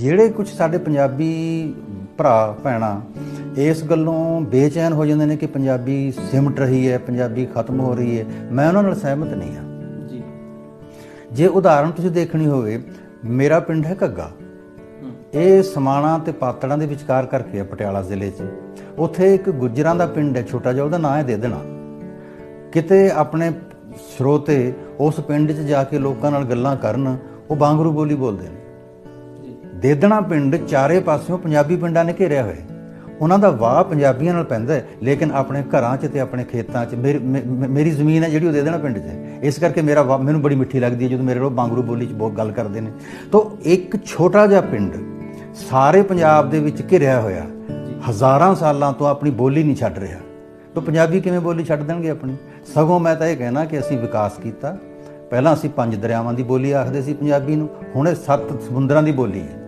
ਜਿਹੜੇ ਕੁਝ ਸਾਡੇ ਪੰਜਾਬੀ ਭਰਾ ਭੈਣਾ ਇਸ ਗੱਲੋਂ ਬੇਚੈਨ ਹੋ ਜਾਂਦੇ ਨੇ ਕਿ ਪੰਜਾਬੀ ਸਿਮਟ ਰਹੀ ਹੈ ਪੰਜਾਬੀ ਖਤਮ ਹੋ ਰਹੀ ਹੈ। ਮੈਂ ਉਹਨਾਂ ਨਾਲ ਸਹਿਮਤ ਨਹੀਂ ਹਾਂ। ਜੀ। ਜੇ ਉਦਾਹਰਣ ਤੁਸੀਂ ਦੇਖਣੀ ਹੋਵੇ ਮੇਰਾ ਪਿੰਡ ਹੈ ਘੱਗਾ। ਇਹ ਸਮਾਣਾ ਤੇ ਪਾਤੜਾਂ ਦੇ ਵਿਚਕਾਰ ਕਰਕੇ ਹੈ ਪਟਿਆਲਾ ਜ਼ਿਲ੍ਹੇ 'ਚ। ਉੱਥੇ ਇੱਕ ਗੁੱਜਰਾਂ ਦਾ ਪਿੰਡ ਹੈ ਛੋਟਾ ਜਿਹਾ ਉਹਦਾ ਨਾਂ ਹੈ ਦੇਦਣਾ ਕਿਤੇ ਆਪਣੇ ਸਰੋਤੇ ਉਸ ਪਿੰਡ 'ਚ ਜਾ ਕੇ ਲੋਕਾਂ ਨਾਲ ਗੱਲਾਂ ਕਰਨ ਉਹ ਬਾਂਗਰੂ ਬੋਲੀ ਬੋਲਦੇ ਨੇ। ਦੇਦਣਾ ਪਿੰਡ ਚਾਰੇ ਪਾਸਿਓਂ ਪੰਜਾਬੀ ਪਿੰਡਾਂ ਨੇ ਘੇਰਿਆ ਹੋਇਆ ਉਹਨਾਂ ਦਾ ਵਾਹ ਪੰਜਾਬੀਆਂ ਨਾਲ ਪੈਂਦਾ ਲੇਕਿਨ ਆਪਣੇ ਘਰਾਂ 'ਚ ਤੇ ਆਪਣੇ ਖੇਤਾਂ 'ਚ ਮੇਰੀ, ਮੇ- ਮੇਰੀ ਜ਼ਮੀਨ ਹੈ ਜਿਹੜੀ ਉਹ ਦੇਦਣਾ ਪਿੰਡ 'ਚ ਇਸ ਕਰਕੇ ਮੇਰਾ ਵਾ- ਮੈਨੂੰ ਬੜੀ ਮਿੱਠੀ ਲੱਗਦੀ ਹੈ ਜਦੋਂ ਮੇਰੇ ਲੋਕ ਬਾਂਗਰੂ ਬੋਲੀ 'ਚ ਬਹੁਤ ਗੱਲ ਕਰਦੇ ਨੇ। ਤਾਂ ਇੱਕ ਛੋਟਾ ਜਿਹਾ ਪਿੰਡ ਸਾਰੇ ਪੰਜਾਬ ਦੇ ਵਿੱਚ ਘਿਰਿਆ ਹੋਇਆ, ਹਜ਼ਾਰਾਂ ਸਾਲਾਂ ਤੋਂ ਆਪਣੀ ਬੋਲੀ ਨਹੀਂ ਛੱਡ ਰਿਹਾ। ਤਾਂ ਪੰਜਾਬੀ ਕਿਵੇਂ ਬੋਲੀ ਛੱਡ ਦੇਣਗੇ ਆਪਣੀ? ਸਗੋਂ ਮੈਂ ਤਾਂ ਇਹ ਕਹਿਣਾ ਕਿ ਅਸੀਂ ਵਿਕਾਸ ਕੀਤਾ। ਪਹਿਲਾਂ ਅਸੀਂ ਪੰਜ ਦਰਿਆਵਾਂ ਦੀ ਬੋਲੀ ਆਖਦੇ ਸੀ ਪੰਜਾਬੀ ਨੂੰ, ਹੁਣ ਇਹ ਸੱਤ ਸਮੁੰਦਰਾਂ ਦੀ ਬੋਲੀ ਹੈ।